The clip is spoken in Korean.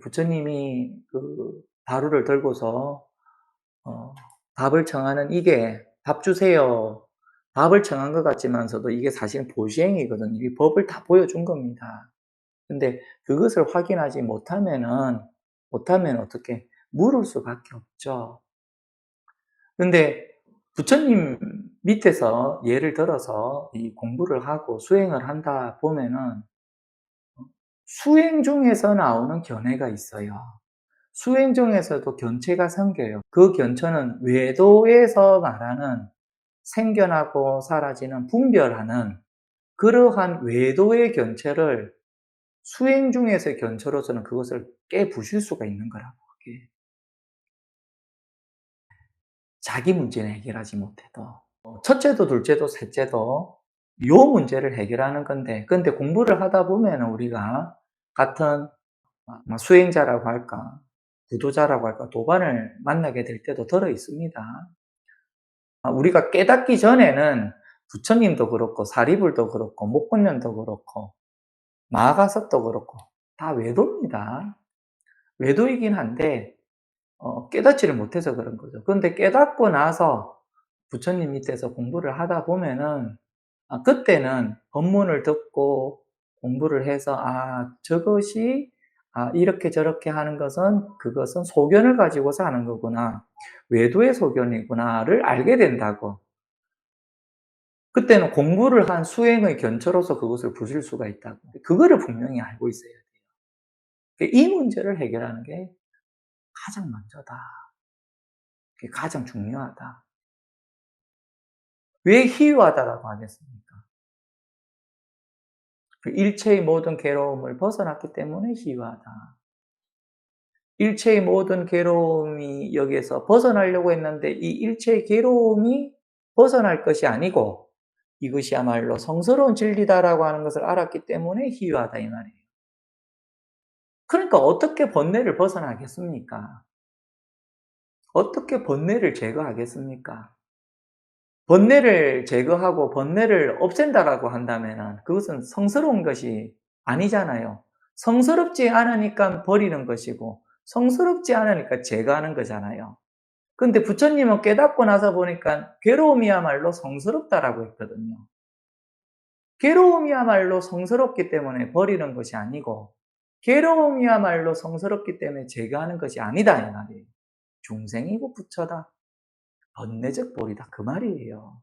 부처님이 그 다루를 들고서 어, 밥을 청하는 이게 밥 주세요. 밥을 청한 것 같지만서도 이게 사실은 보시행이거든요. 이 법을 다 보여준 겁니다. 근데 그것을 확인하지 못하면은 못하면 어떻게 물을 수밖에 없죠. 근데 부처님 밑에서 예를 들어서 이 공부를 하고 수행을 한다 보면은 수행 중에서 나오는 견해가 있어요. 수행 중에서도 견체가 생겨요. 그 견체는 외도에서 말하는 생겨나고 사라지는 분별하는 그러한 외도의 견체를 수행 중에서의 견체로서는 그것을 깨부실 수가 있는 거라고. 그게. 자기 문제는 해결하지 못해도 첫째도 둘째도 셋째도 요 문제를 해결하는 건데 근데 공부를 하다 보면 우리가 같은 수행자라고 할까 구도자라고 할까 도반을 만나게 될 때도 들어 있습니다. 우리가 깨닫기 전에는 부처님도 그렇고 사리불도 그렇고 목본년도 그렇고 마가섭도 그렇고 다 외도입니다. 외도이긴 한데 어, 깨닫지를 못해서 그런 거죠. 그런데 깨닫고 나서 부처님 밑에서 공부를 하다 보면은 아, 그때는 법문을 듣고 공부를 해서 아 저것이 아, 이렇게 저렇게 하는 것은 그것은 소견을 가지고서 하는 거구나. 외도의 소견이구나를 알게 된다고. 그때는 공부를 한 수행의 견처로서 그것을 부술 수가 있다고. 그거를 분명히 알고 있어야 돼요. 이 문제를 해결하는 게 가장 먼저다. 가장 중요하다. 왜 희유하다라고 하겠습니까? 그 일체의 모든 괴로움을 벗어났기 때문에 희유하다. 일체의 모든 괴로움이 여기에서 벗어나려고 했는데 이 일체의 괴로움이 벗어날 것이 아니고 이것이야말로 성스러운 진리다라고 하는 것을 알았기 때문에 희유하다 이 말이에요. 그러니까 어떻게 번뇌를 벗어나겠습니까? 어떻게 번뇌를 제거하겠습니까? 번뇌를 제거하고 번뇌를 없앤다라고 한다면 그것은 성스러운 것이 아니잖아요. 성스럽지 않으니까 버리는 것이고 성스럽지 않으니까 제거하는 거잖아요. 근데 부처님은 깨닫고 나서 보니까 괴로움이야말로 성스럽다라고 했거든요. 괴로움이야말로 성스럽기 때문에 버리는 것이 아니고 괴로움이야말로 성스럽기 때문에 제거하는 것이 아니다 이 말이에요. 중생이고 부처다. 번뇌적 볼이다 그 말이에요.